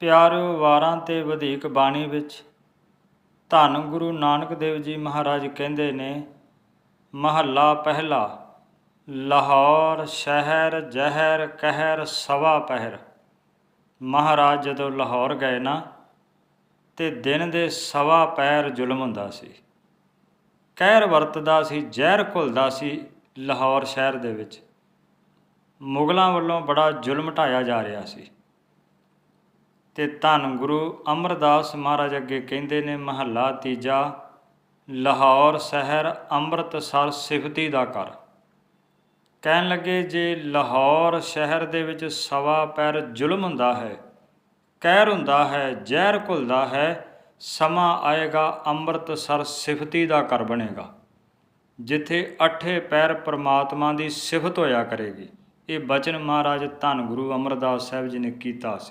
ਪਿਆਰਿਓ ਵਾਰਾਂ ਤੇ ਵਧੇਕ ਬਾਣੀ ਵਿੱਚ, ਧੰਨ ਗੁਰੂ ਨਾਨਕ ਦੇਵ ਜੀ ਮਹਾਰਾਜ ਕਹਿੰਦੇ ਨੇ, ਮਹੱਲਾ ਪਹਿਲਾ, ਲਾਹੌਰ ਸ਼ਹਿਰ ਜ਼ਹਿਰ ਕਹਿਰ ਸਵਾ ਪਹਿਰ। ਮਹਾਰਾਜ ਜਦੋਂ ਲਾਹੌਰ ਗਏ ਨਾ, ਤੇ ਦਿਨ ਦੇ ਸਵਾ ਪਹਿਰ ਜ਼ੁਲਮ ਹੁੰਦਾ ਸੀ। ਕਹਿਰ ਵਰਤਦਾ ਸੀ, ਜ਼ਹਿਰ ਘੁਲਦਾ ਸੀ ਲਾਹੌਰ ਸ਼ਹਿਰ ਦੇ ਵਿੱਚ। ਮੁਗਲਾਂ ਵੱਲੋਂ ਬੜਾ ਜ਼ੁਲਮ ਢਾਇਆ ਜਾ ਰਿਹਾ ਸੀ। ਤੇ ਧੰਨ ਗੁਰੂ ਅਮਰਦਾਸ ਮਹਾਰਾਜ ਅੱਗੇ ਕਹਿੰਦੇ ਨੇ, ਮਹੱਲਾ ਤੀਜਾ, ਲਾਹੌਰ ਸ਼ਹਿਰ ਅੰਮ੍ਰਿਤਸਰ ਸਿਫਤੀ ਦਾ ਕਰ ਕਹਿਣ ਲੱਗੇ, ਜੇ ਲਾਹੌਰ ਸ਼ਹਿਰ ਦੇ ਵਿੱਚ ਸਵਾ ਪੈਰ ਜ਼ੁਲਮ ਹੁੰਦਾ ਹੈ, ਕਹਿਰ ਹੁੰਦਾ ਹੈ, ਜ਼ਹਿਰ ਘੁਲਦਾ ਹੈ, ਸਮਾਂ ਆਏਗਾ ਅੰਮ੍ਰਿਤਸਰ ਸਿਫਤੀ ਦਾ ਕਰ ਬਣੇਗਾ, ਜਿੱਥੇ ਅਠੇ ਪੈਰ ਪ੍ਰਮਾਤਮਾ ਦੀ ਸਿਫਤ ਹੋਇਆ ਕਰੇਗੀ। ਇਹ ਬਚਨ ਮਹਾਰਾਜ ਧੰਨ ਗੁਰੂ ਅਮਰਦਾਸ ਸਾਹਿਬ ਜੀ ਨੇ ਕੀਤਾ ਸੀ।